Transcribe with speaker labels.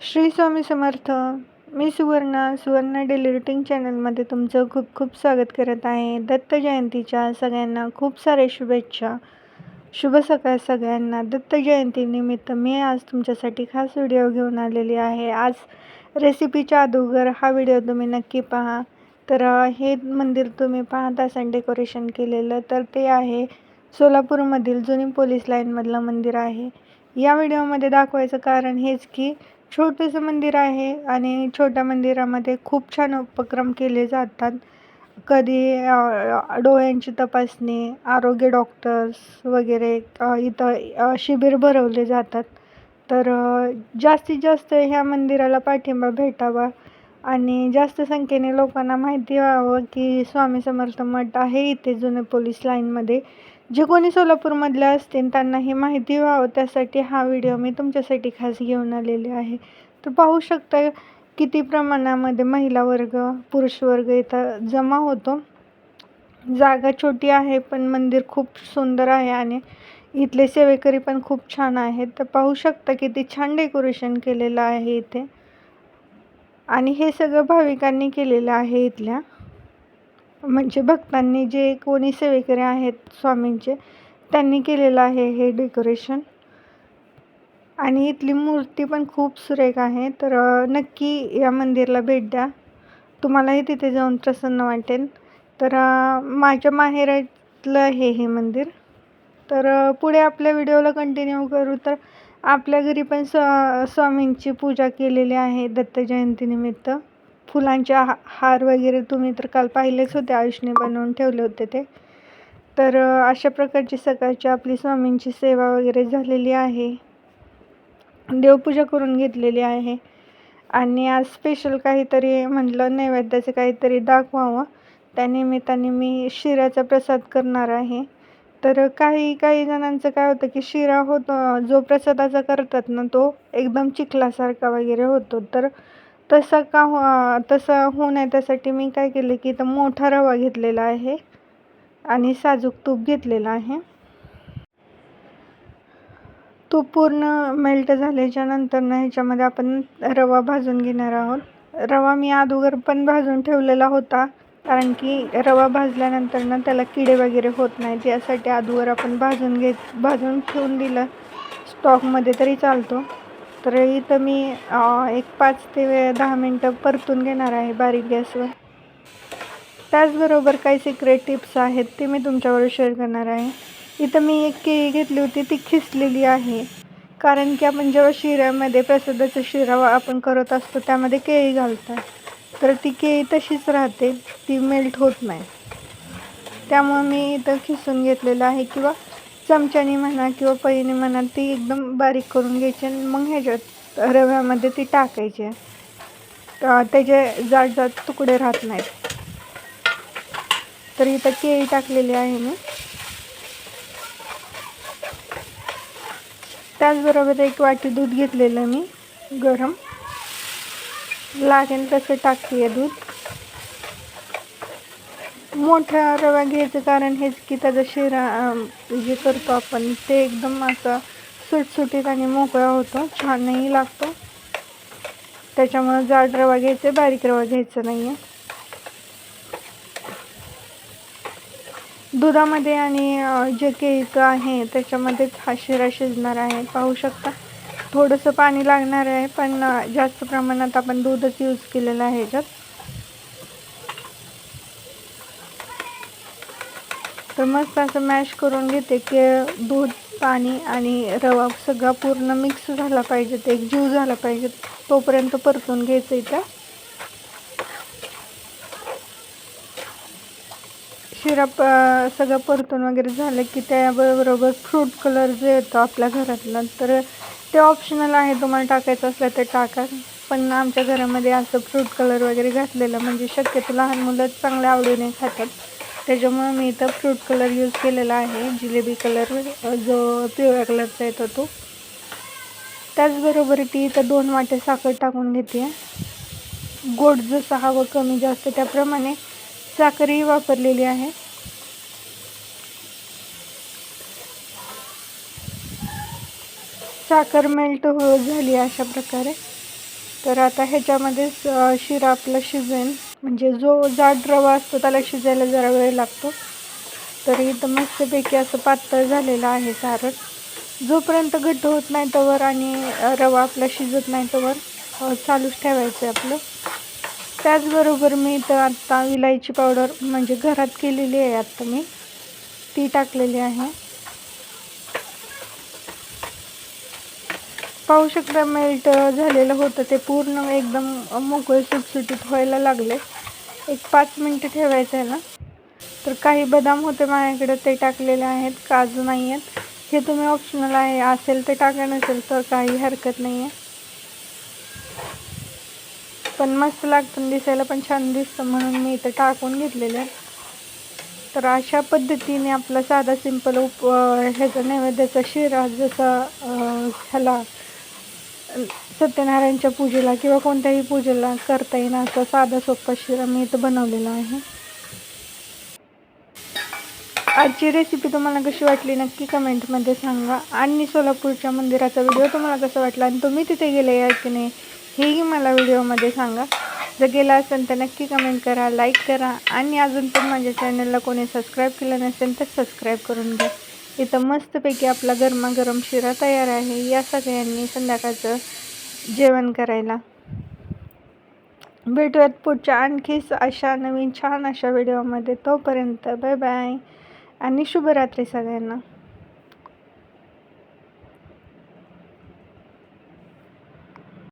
Speaker 1: श्री स्वामी समर्थ मी Suvarna Suvarna daily routine चॅनलमध्ये तुमचं खूप खूप स्वागत करत आहे. दत्त जयंतीच्या सगळ्यांना खूप साऱ्या शुभेच्छा. शुभ सकाळ सगळ्यांना. दत्त जयंतीनिमित्त मी आज तुमच्यासाठी खास व्हिडिओ घेऊन आलेली आहे. आज रेसिपीच्या अगोदर हा व्हिडिओ तुम्ही नक्की पहा. तर हे मंदिर तुम्ही पाहत असाल डेकोरेशन केलेलं. तर ते आहे सोलापूरमधील जुनी पोलीस लाईनमधलं मंदिर आहे. या व्हिडिओमध्ये दाखवायचं कारण हेच की छोटंसं मंदिर आहे आणि छोट्या मंदिरामध्ये खूप छान उपक्रम केले जातात. कधी डोळ्यांची तपासणी आरोग्य डॉक्टर्स वगैरे इथं शिबिर भरवले जातात. तर जास्तीत जास्त ह्या मंदिराला पाठिंबा भेटावा आणि जास्त संख्येने लोकांना माहिती व्हावं की स्वामी समर्थ मठ आहे इथे जुने पोलीस लाईनमध्ये. जे कोणी सोलापूरमधले असतील त्यांना ही माहिती व्हावं. त्यासाठी हा व्हिडिओ मी तुमच्यासाठी खास घेऊन आलेले आहे. तर पाहू शकता किती प्रमाणामध्ये महिला वर्ग पुरुष वर्ग इथं जमा होतो. जागा छोटी आहे पण मंदिर खूप सुंदर आहे आणि इथले सेवेकरी पण खूप छान आहेत. तर पाहू शकता किती छान डेकोरेशन केलेलं आहे इथे. आणि हे सगळं भाविकांनी केलेलं आहे इथल्या. म्हणजे भक्तांनी जे कोणी सेवेकरी आहेत स्वामींचे त्यांनी केलेलं आहे हे डेकोरेशन आणि इथली मूर्ती पण खूप सुरेख आहे. तर नक्की या मंदिरला भेट द्या. तुम्हालाही तिथे जाऊन प्रसन्न वाटेल. तर माझ्या माहेरातलं हे हे मंदिर. तर पुढे आपल्या व्हिडिओला कंटिन्यू करू. तर आपल्या घरी पण स्वा स्वामींची पूजा केलेली आहे दत्त जयंतीनिमित्त फुलांचे हा हार वगैरे तुम्ही तर काल पाहिलेच होते आयुषने बनवून ठेवले होते ते. तर अशा प्रकारची सकाळची आपली स्वामींची सेवा वगैरे झालेली आहे. देवपूजा करून घेतलेली आहे. आणि आज स्पेशल काहीतरी म्हटलं नैवेद्याचं काहीतरी दाखवावं. त्या निमित्ताने मी शिऱ्याचा प्रसाद करणार आहे. तर काही काही जणांचं काय होतं की शिरा होतो जो प्रसादाचा करतात ना तो एकदम चिखलासारखा वगैरे होतो. तर तसं का हो तसं होऊ नये त्यासाठी मी काय केलं की इथं मोठा रवा घेतलेला आहे आणि साजूक तूप घेतलेलं आहे. तूप पूर्ण मेल्ट झाल्याच्यानंतर ना ह्याच्यामध्ये आपण रवा भाजून घेणार आहोत. रवा मी अगोदर पण भाजून ठेवलेला होता कारण की रवा भाजल्यानंतर ना त्याला किडे वगैरे होत नाहीत यासाठी अगोदर आपण भाजून घेत भाजून ठेवून दिलं. स्टॉकमध्ये तरी चालतो. तर इथं मी एक पाच ते दहा मिनटं परतून घेणार आहे बारीक गॅसवर. त्याचबरोबर काही सिक्रेट टिप्स आहेत ते मी तुमच्यावर शेअर करणार आहे. इथं मी एक केळी घेतली होती ती खिसलेली आहे. कारण की आपण जेव्हा शिऱ्यामध्ये प्रसादाचा शिरा आपण करत असतो त्यामध्ये केळी घालतात. तर ती केळी तशीच राहते ती मेल्ट होत नाही. त्यामुळं मी इथं खिसून घेतलेलं आहे किंवा चमच्याने म्हणा किंवा पळीने म्हणा ती एकदम बारीक करून घ्यायची आणि मग ह्याच्यात रव्यामध्ये ती टाकायची. त्याचे जाड जाड तुकडे राहत नाहीत. तर इथं केळी टाकलेली आहे मी. त्याचबरोबर एक वाटी दूध घेतलेलं मी गरम. लागेल तसं टाकते दूध. मोठा रवा घ्यायचं कारण हेच की त्याचा शिरा जे करतो आपण ते एकदम असं सुटसुटीत आणि मोकळा होतो छानही लागतो. त्याच्यामुळं जाड रवा घ्यायचा बारीक रवा घ्यायचा नाही आहे दुधामध्ये आणि जे केळीचं आहे त्याच्यामध्येच हा शिरा शिजणार आहे पाहू शकता. थोडंसं पाणी लागणार आहे पण जास्त प्रमाणात आपण दूधच यूज केलेलं आहे ह्याच्यात. मस्त असं मॅश करून घेते की दूध पाणी आणि रवा सगळा पूर्ण मिक्स झाला पाहिजे. ते एक जीव झाला पाहिजे. तोपर्यंत परतून घ्यायचं इथं. शिरा प सगळं परतून वगैरे झालं की त्याबरोबर फ्रूट कलर जे येतो आपल्या घरातला तर ते ऑप्शनल आहे. तुम्हाला टाकायचं असलं तर टाका. पण आमच्या घरामध्ये असं फ्रूट कलर वगैरे घातलेलं म्हणजे शक्यतो लहान मुलं चांगल्या आवडीने खातात. त्याच्यामुळं मी इथं फ्रूट कलर यूज केलेला आहे. जिलेबी कलर जो पिवळ्या कलरचा येतो तो. त्याचबरोबर ती इथं दोन वाटे साखर टाकून घेते. गोड जसं हवं कमी जास्त त्याप्रमाणे साखरही वापरलेली आहे. साखर मेल्ट हो झाली अशा प्रकारे. तर आता ह्याच्यामध्येच शिरा आपला शिजेल म्हणजे जो जाड रवा असतो त्याला शिजायला जरा वेळ लागतो. तर इथं मस्तपैकी असं पातळ झालेलं आहे सारण. जोपर्यंत घट्ट होत नाही तोवर आणि रवा आपला शिजत नाही तोवर चालूच ठेवायचं आहे आपलं. त्याचबरोबर मी इथं आत्ता विलायची पावडर म्हणजे घरात केलेली आहे आत्ता मी. ती टाकलेली आहे. पाहू शकता मेल्ट झालेलं होतं ते पूर्ण एकदम मोकळे सुटसुटीत व्हायला लागले. एक पाच मिनटं ठेवायचं आहे ना? तर काही बदाम होते माझ्याकडे ते टाकलेले आहेत काजू नाही आहेत. हे तुम्ही ऑप्शनल आहे असेल ते टाका नसेल तर काही हरकत नाही आहे. पण मस्त लागतं दिसायला पण छान दिसतं म्हणून मी इथं टाकून घेतलेलं आहे. तर अशा पद्धतीने आपला साधा सिंपल उप ह्याचा नैवेद्याचा शिरा जसा ह्याला सत्यनारायणच्या पूजेला किंवा कोणत्याही पूजेला करता येईल असा साधा सोपा शिरा मी इथं बनवलेला आहे. आजची रेसिपी तुम्हाला कशी वाटली नक्की कमेंटमध्ये सांगा. आणि सोलापूरच्या मंदिराचा व्हिडिओ तुम्हाला कसा वाटला आणि तुम्ही तिथे गेले आहे की नाही हेही मला व्हिडिओमध्ये सांगा. जर गेला असेल तर नक्की कमेंट करा लाईक करा. आणि अजून पण माझ्या चॅनलला कोणी सबस्क्राईब केलं नसेल तर सबस्क्राईब करून घ्या. इथं मस्तपैकी आपला गरमागरम शिरा तयार आहे. या सगळ्यांनी संध्याकाळचं जेवण करायला. भेटूयात पुढच्या आणखीच अशा नवीन छान अशा व्हिडिओमध्ये. तोपर्यंत बाय बाय आणि शुभरात्री सगळ्यांना.